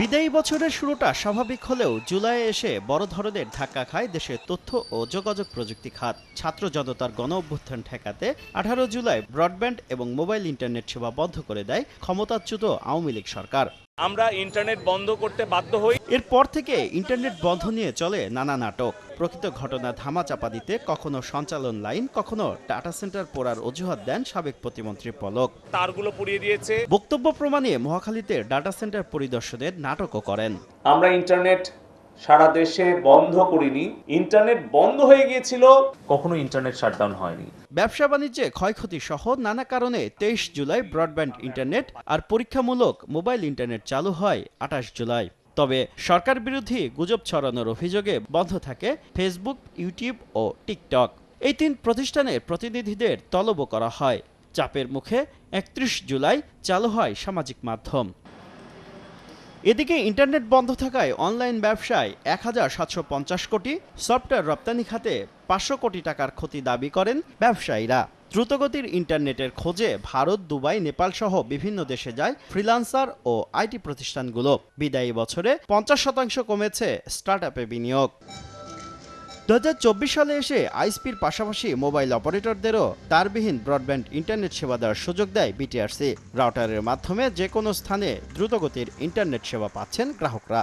বিদায়ী বছরের শুরুটা স্বাভাবিক হলেও জুলাই এসে বড় ধরনের ধাক্কা খায় দেশের তথ্য ও যোগাযোগ প্রযুক্তি খাত। ছাত্র জনতার গণ অভ্যুত্থান ঠেকাতে আঠারো জুলাই ব্রডব্যান্ড এবং মোবাইল ইন্টারনেট সেবা বন্ধ করে দেয় ক্ষমতাচ্যুত আওয়ামী লীগ সরকার। আমরা ইন্টারনেট বন্ধ করতে বাধ্য হই। এরপর থেকে ইন্টারনেট বন্ধ নিয়ে চলে নানা নাটক। প্রকৃত ঘটনা ধামা চাপা দিতে কখনো সঞ্চালন লাইন কখনো টাটা সেন্টার পোড়ার অজুহাত দেন সাবেক প্রতিমন্ত্রী পলক। তারগুলো পুড়িয়ে দিয়েছে। বক্তব্য প্রমাণে মহাখালীতে ডাটা সেন্টার পরিদর্শনের নাটকও করেন। আমরা ইন্টারনেট সারা দেশে বন্ধ করিনি। ইন্টারনেট বন্ধ হয়ে গিয়েছিল, কখনো ইন্টারনেট শাটডাউন হয়নি। ব্যবসা বাণিজ্যে ক্ষয়ক্ষতি সহ নানা কারণে তেইশ জুলাই ব্রডব্যান্ড ইন্টারনেট আর পরীক্ষামূলক মোবাইল ইন্টারনেট চালু হয় আঠাশ জুলাই। তবে সরকার বিরোধী গুজব ছড়ানোর অভিযোগে বন্ধ থাকে ফেসবুক, ইউটিউব ও টিকটক। এই তিন প্রতিষ্ঠানের প্রতিনিধিদের তলব করা হয়। চাপের মুখে একত্রিশ জুলাই চালু হয় সামাজিক মাধ্যম। এদিকে ইন্টারনেট বন্ধ থাকায় অনলাইন ব্যবসায় এক হাজার সাতশো পঞ্চাশ কোটি, সফটওয়্যার রপ্তানি খাতে পাঁচশো কোটি টাকার ক্ষতি দাবি করেন ব্যবসায়ীরা। দ্রুতগতির ইন্টারনেটের খোঁজে ভারত, দুবাই নেপাল সহ বিভিন্ন দেশে যায় ফ্রিলান্সার ও আইটি প্রতিষ্ঠানগুলো। বিদায়ী বছরে পঞ্চাশ শতাংশ কমেছে স্টার্ট বিনিয়োগ। দু হাজার চব্বিশ সালে এসে আইসপির পাশাপাশি মোবাইল অপারেটরদেরও তারবিহীন ব্রডব্যান্ড ইন্টারনেট সেবা দেওয়ার সুযোগ দেয় বিটিআরসি। রাউটারের মাধ্যমে যে কোনো স্থানে দ্রুতগতির ইন্টারনেট সেবা পাচ্ছেন গ্রাহকরা।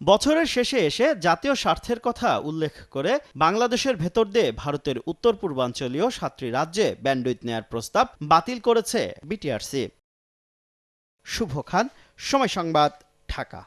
বছরের শেষে এসে জাতীয় স্বার্থের কথা উল্লেখ করে বাংলাদেশের ভেতর দিয়ে ভারতের উত্তর পূর্বাঞ্চলীয় সাতটি রাজ্যে ব্যান্ডউইথ নেয়ার প্রস্তাব বাতিল করেছে বিটিআরসি। শুভ খান, সময় সংবাদ, ঢাকা।